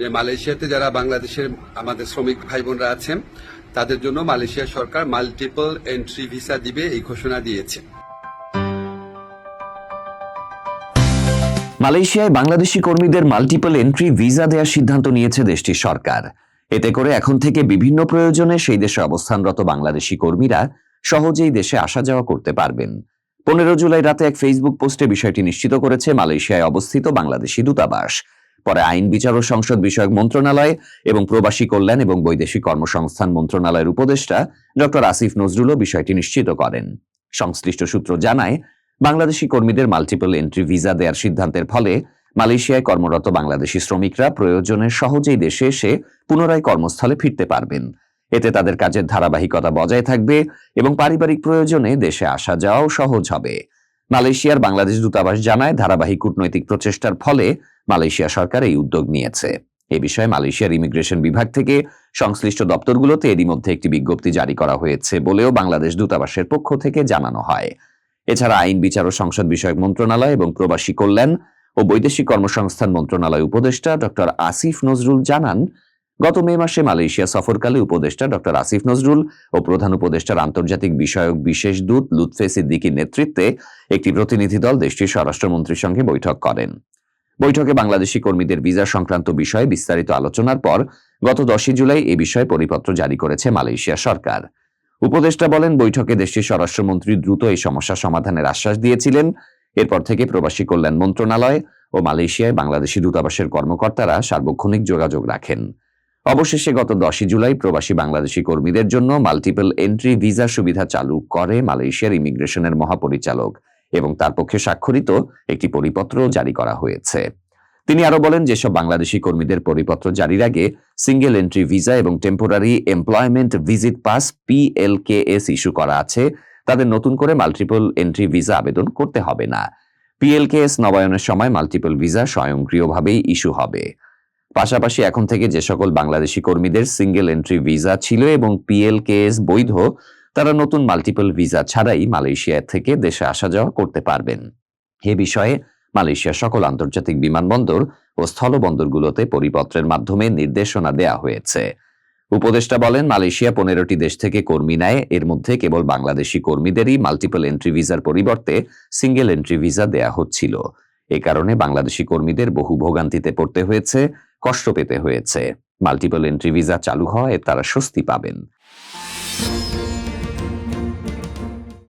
যে মালয়েশিয়াতে যারা বাংলাদেশের আমাদের শ্রমিক ভাই বোনরা আছেন, তাদের জন্য মালয়েশিয়া সরকার মাল্টিপল এন্ট্রি ভিসা দিবে এই ঘোষণা দিয়েছে। মালয়েশিয়ায় বাংলাদেশি কর্মীদের মাল্টিপল এন্ট্রি ভিসা দেওয়ার সিদ্ধান্ত নিয়েছে দেশটির সরকার। এতে করে এখন থেকে বিভিন্ন প্রয়োজনে সেই দেশে অবস্থানরত বাংলাদেশি কর্মীরা সহজেই দেশে আসা যাওয়া করতে পারবেন। পনেরো জুলাই রাতে এক ফেসবুক পোস্টে বিষয়টি নিশ্চিত করেছে মালয়েশিয়ায় অবস্থিত বাংলাদেশি দূতাবাস। পরে আইন বিচার ও সংসদ বিষয়ক মন্ত্রণালয় এবং প্রবাসী কল্যাণ এবং বৈদেশিক কর্মসংস্থান মন্ত্রণালয়ের উপদেষ্টা ডক্টর আসিফ নজরুলও বিষয়টি নিশ্চিত করেন। সংশ্লিষ্ট সূত্র জানায়, বাংলাদেশি কর্মীদের মাল্টিপল এন্ট্রি ভিসা দেওয়ার সিদ্ধান্তের ফলে মালয়েশিয়ায় কর্মরত বাংলাদেশি শ্রমিকরা প্রয়োজনে সহজেই দেশে এসে পুনরায় কর্মস্থলে ফিরতে পারবেন। এতে তাদের কাজের ধারাবাহিকতা বজায় থাকবে এবং পারিবারিক প্রয়োজনে দেশে আসা যাওয়াও সহজ হবে। মালয়েশিয়ার বাংলাদেশ দূতাবাস জানায় ধারাবাহিক কূটনৈতিক প্রচেষ্টার ফলে মালয়েশিয়া সরকার এই উদ্যোগ নিয়েছে। এ বিষয়ে মালয়েশিয়ার ইমিগ্রেশন বিভাগ থেকে সংশ্লিষ্ট দপ্তরগুলোতে এরই মধ্যে একটি বিজ্ঞপ্তি জারি করা হয়েছে বলেও বাংলাদেশ দূতাবাসের পক্ষ থেকে জানানো হয়। এছাড়া আইন, বিচার ও সংসদ বিষয়ক মন্ত্রণালয় এবং প্রবাসী কল্যাণ ও বৈদেশিক কর্মসংস্থান মন্ত্রণালয় উপদেষ্টা ডক্টর আসিফ নজরুল জানান গত মে মাসে মালয়েশিয়া সফরকালে উপদেষ্টা ডক্টর আসিফ নজরুল ও প্রধান উপদেষ্টার আন্তর্জাতিক বিষয়ক বিশেষ দূত লুৎফে সিদ্দিকির নেতৃত্বে একটি প্রতিনিধি দল দেশটির স্বরাষ্ট্রমন্ত্রীর সঙ্গে বৈঠক করেন। বৈঠকে বাংলাদেশি কর্মীদের ভিসা সংক্রান্ত বিষয়ে বিস্তারিত আলোচনার পর গত দশই জুলাই এ বিষয়ে পরিপত্র জারি করেছে মালয়েশিয়া সরকার। উপদেষ্টা বলেন, বৈঠকে দেশটির স্বরাষ্ট্রমন্ত্রী দ্রুত এই সমস্যা সমাধানের আশ্বাস দিয়েছিলেন। এরপর থেকে প্রবাসী কল্যাণ মন্ত্রণালয় ও মালয়েশিয়ায় বাংলাদেশি দূতাবাসের কর্মকর্তারা সার্বক্ষণিক যোগাযোগ রাখেন। অবশেষে গত দশই জুলাই প্রবাসী বাংলাদেশি কর্মীদের জন্য মাল্টিপল এন্ট্রি ভিসা সুবিধা চালু করে মালয়েশিয়ার ইমিগ্রেশনের মহাপরিচালক এবং তার পক্ষে স্বাক্ষরিত একটি পরিপত্র জারি করা হয়েছে। তিনি আরও বলেন, যেসব বাংলাদেশি কর্মীদের পরিপত্র জারির আগে সিঙ্গেল এন্ট্রি ভিসা এবং temporary employment visit pass PLKS issue করা আছে, তাদের নতুন করে মাল্টিপল এন্ট্রি ভিসা আবেদন করতে হবে না। পিএলকেএস নবায়নের সময় মাল্টিপল ভিসা স্বয়ংক্রিয়ভাবেই ইস্যু হবে। পাশাপাশি এখন থেকে যে সকল বাংলাদেশি কর্মীদের সিঙ্গেল এন্ট্রি ভিসা ছিল এবং পিএলকেএস বৈধ, তারা নতুন মাল্টিপল ভিসা ছাড়াই মালয়েশিয়া থেকে দেশে আসা যাওয়া করতে পারবেন। এ বিষয়ে মালয়েশিয়ার সকল আন্তর্জাতিক বিমানবন্দর ও স্থলবন্দরগুলোতে পরিপত্রের মাধ্যমে নির্দেশনা দেয়া হয়েছে। উপদেষ্টা বলেন, মালয়েশিয়া পনেরোটি দেশ থেকে কর্মী নেয়, এর মধ্যে কেবল বাংলাদেশি কর্মীদেরই মাল্টিপল এন্ট্রি ভিসার পরিবর্তে সিঙ্গেল এন্ট্রি ভিসা দেয়া হচ্ছিল। এ কারণে বাংলাদেশি কর্মীদের বহু ভোগান্তিতে পড়তে হয়েছে। কষ্ট পেতে হয়েছে। মাল্টিপল এন্ট্রি ভিসা চালু হওয়ায় তারা স্বস্তি পাবেন।